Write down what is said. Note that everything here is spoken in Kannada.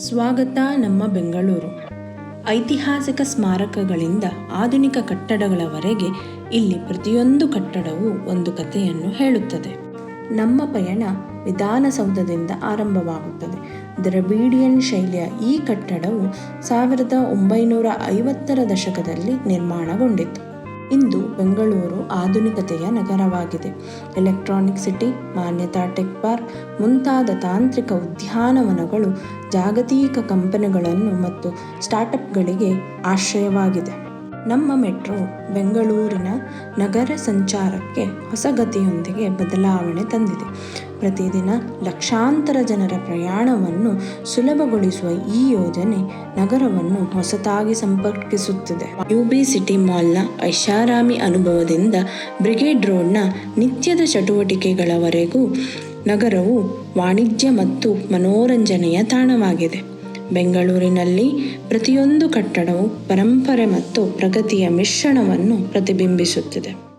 ಸ್ವಾಗತ ನಮ್ಮ ಬೆಂಗಳೂರು. ಐತಿಹಾಸಿಕ ಸ್ಮಾರಕಗಳಿಂದ ಆಧುನಿಕ ಕಟ್ಟಡಗಳವರೆಗೆ ಇಲ್ಲಿ ಪ್ರತಿಯೊಂದು ಕಟ್ಟಡವೂ ಒಂದು ಕಥೆಯನ್ನು ಹೇಳುತ್ತದೆ. ನಮ್ಮ ಪಯಣ ವಿಧಾನಸೌಧದಿಂದ ಆರಂಭವಾಗುತ್ತದೆ. ದ್ರಬೀಡಿಯನ್ ಶೈಲಿಯ ಈ ಕಟ್ಟಡವು ಸಾವಿರದ ಒಂಬೈನೂರ ಐವತ್ತರ ದಶಕದಲ್ಲಿ ನಿರ್ಮಾಣಗೊಂಡಿತು. ಇಂದು ಬೆಂಗಳೂರು ಆಧುನಿಕತೆಯ ನಗರವಾಗಿದೆ. Electronic city, Manyata tech park, ಮುಂತಾದ ತಾಂತ್ರಿಕ ಉದ್ಯಾನವನಗಳು ಜಾಗತಿಕ ಕಂಪನಿಗಳನ್ನು ಮತ್ತು ಸ್ಟಾರ್ಟಪ್ಗಳಿಗೆ ಆಶ್ರಯವಾಗಿದೆ. ನಮ್ಮ ಮೆಟ್ರೋ ಬೆಂಗಳೂರಿನ ನಗರ ಸಂಚಾರಕ್ಕೆ ಹೊಸ ಗತಿಯೊಂದಿಗೆ ಬದಲಾವಣೆ ತಂದಿದೆ. ಪ್ರತಿದಿನ ಲಕ್ಷಾಂತರ ಜನರ ಪ್ರಯಾಣವನ್ನು ಸುಲಭಗೊಳಿಸುವ ಈ ಯೋಜನೆ ನಗರವನ್ನು ಹೊಸತಾಗಿ ಸಂಪರ್ಕಿಸುತ್ತಿದೆ. ಯು ಬಿ ಸಿಟಿ ಮಾಲ್ನ ಐಷಾರಾಮಿ ಅನುಭವದಿಂದ ಬ್ರಿಗೇಡ್ ರೋಡ್ನ ನಿತ್ಯದ ಚಟುವಟಿಕೆಗಳವರೆಗೂ ನಗರವು ವಾಣಿಜ್ಯ ಮತ್ತು ಮನೋರಂಜನೆಯ ತಾಣವಾಗಿದೆ. ಬೆಂಗಳೂರಿನಲ್ಲಿ ಪ್ರತಿಯೊಂದು ಕಟ್ಟಡವು ಪರಂಪರೆ ಮತ್ತು ಪ್ರಗತಿಯ ಮಿಶ್ರಣವನ್ನು ಪ್ರತಿಬಿಂಬಿಸುತ್ತಿದೆ.